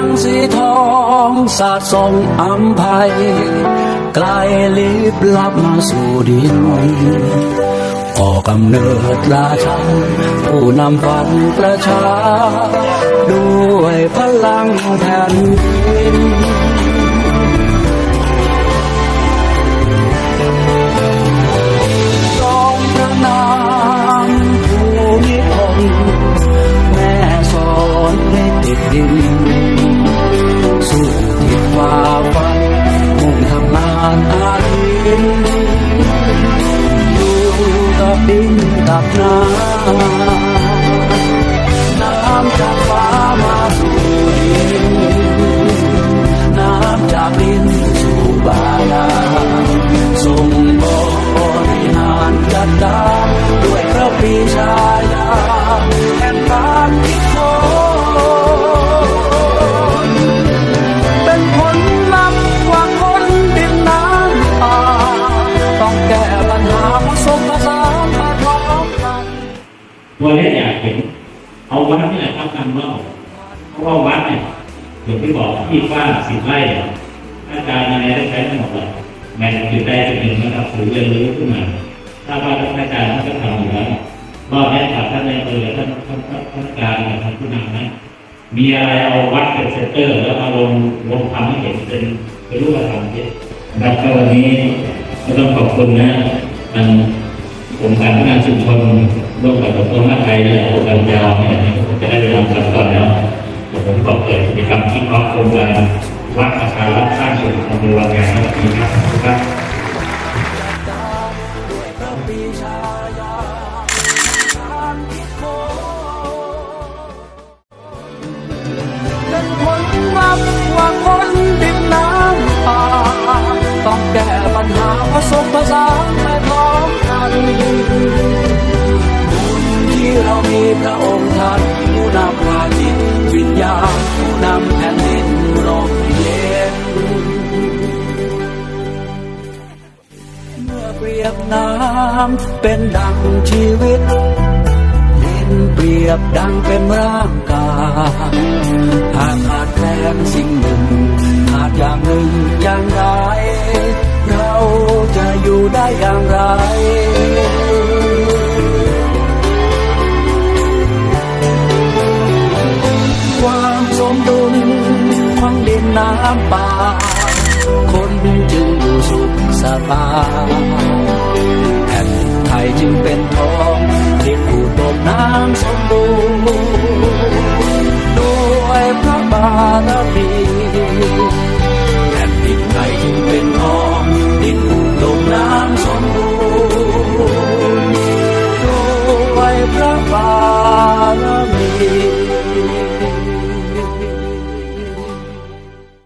แสงสีทองสาดส่องอัมภัยไกลลิบลับมาสู่ดินก่อกำเนิดราชาผู้นำฝันประชา ด้วยพลังแผ่นดิน ดิ ตัวนี้อยากเห็น เอาวัดนี่แหละครับนำนอกเพราะว่าวัดเนี่ยอย่างที่บอกที่ว้าสิบไร่อาจารย์อะไรได้ใช้ทั้งหมดเลยแบ่งจุดใดจุดหนึ่งนะครับหรือเรียนรู้ขึ้นมาถ้าว่าท่านอาจารย์ท่านก็ทำอยู่แล้วรอบนี้ถามท่านในอำเภอท่านท่านท่านท่านอาจารย์ท่านผู้นำนะมีอะไรเอาวัดเป็นเซนเตอร์แล้วมาลงลงทำให้เห็นเป็นเป็นรูปธรรมที่นะครับก็วันนี้ก็ต้องขอบคุณนะทางองค์การพัฒนาชุมชน ร่วมกับกระทรวงมหาดไทยและองค์การยาวเนี่ยจะได้เวลาขั้นตอนแล้วผมขอเปิดกิจกรรมที่ออฟโครงการวักประชารัฐสร้างสุของเภอวังยางในวันนี้ครับครับ พระองค์ท่านผู้นำพาจิต วิญญาณผู้นำแผ่นดินร่มเย็นเมื่อเปรียบน้ำเป็นดังชีวิตดินเปรียบดังเป็นร่างกายหากขาดแคล มสมดุลของดินน้ำป่า คนจึงอยู่สุขสบายแผ่นไทยจึงเป็นทองที่ผู้ตกน้ำสมบูรณ์ด้วยพระบารมีแผ่นดินไทยจึงเป็นทองดินผู้ตกน้ำสมบูรณ์ด้วยพระบารมี